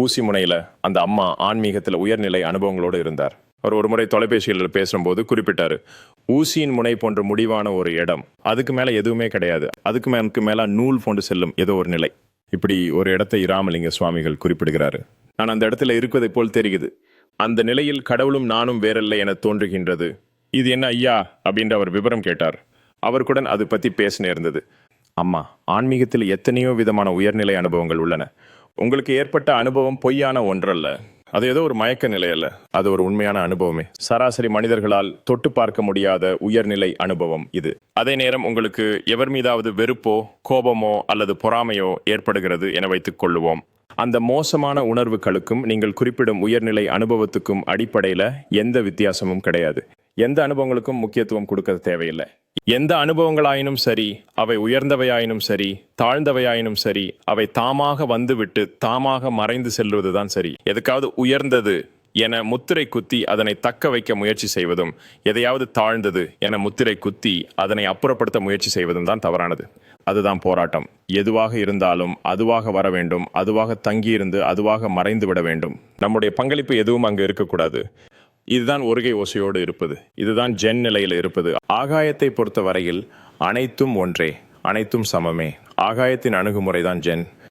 ஊசி முனையில அந்த அம்மா ஆன்மீகத்தில் உயர்நிலை அனுபவங்களோடு இருந்தார். அவர் ஒரு முறை தொலைபேசியில் பேசும்போது குறிப்பிட்டாரு ஊசியின் முனை போன்ற முடிவான ஒரு இடம் அதுக்கு மேலே எதுவுமே கிடையாது. அதுக்கு மேலுக்கு மேல நூல் போன்று செல்லும் ஏதோ ஒரு நிலை. இப்படி ஒரு இடத்தை ராமலிங்க சுவாமிகள் குறிப்பிடுகிறாரு. நான் அந்த இடத்துல இருப்பதை போல் தெரியுது. அந்த நிலையில் கடவுளும் நானும் வேறல்ல என தோன்றுகின்றது. இது என்ன ஐயா? அப்படின்ற அவர் விவரம் கேட்டார். அவருக்குடன் அது பத்தி பேச நேர்ந்தது. அம்மா ஆன்மீகத்தில் எத்தனையோ விதமான உயர்நிலை அனுபவங்கள் உள்ளன. உங்களுக்கு ஏற்பட்ட அனுபவம் பொய்யான ஒன்றல்ல. அது ஏதோ ஒரு மயக்க நிலை அல்ல. அது ஒரு உண்மையான அனுபவமே. சராசரி மனிதர்களால் தொட்டு பார்க்க முடியாத உயர்நிலை அனுபவம் இது. அதே நேரம் உங்களுக்கு எவர் மீதாவது வெறுப்போ கோபமோ அல்லது பொறாமையோ ஏற்படுகிறது என வைத்துக் கொள்ளுவோம். அந்த மோசமான உணர்வுகளுக்கும் நீங்கள் குறிப்பிடும் உயர்நிலை அனுபவத்துக்கும் அடிப்படையில் எந்த வித்தியாசமும் கிடையாது. எந்த அனுபவங்களுக்கும் முக்கியத்துவம் கொடுக்க தேவையில்லை. எந்த அனுபவங்களாயினும் சரி அவை உயர்ந்தவையாயினும் சரி தாழ்ந்தவையாயினும் சரி அவை தாமாக வந்துவிட்டு தாமாக மறைந்து செல்வதுதான் சரி. எதுக்காவது உயர்ந்தது என முத்திரை குத்தி அதனை தக்க வைக்க முயற்சி செய்வதும் எதையாவது தாழ்ந்தது என முத்திரை குத்தி அதனை அப்புறப்படுத்த முயற்சி செய்வதும் தான் தவறானது. அதுதான் போராட்டம். எதுவாக இருந்தாலும் அதுவாக வர வேண்டும் அதுவாக தங்கியிருந்து அதுவாக மறைந்து விட வேண்டும். நம்முடைய பங்களிப்பு எதுவும் அங்கு இருக்கக்கூடாது. இதுதான் ஒருகை ஓசையோடு இருப்பது. இதுதான் ஜென் நிலையில் இருப்பது. ஆகாயத்தை பொறுத்த வரையில் அனைத்தும் ஒன்றே அனைத்தும் சமமே. ஆகாயத்தின் அணுகுமுறை தான் ஜென்.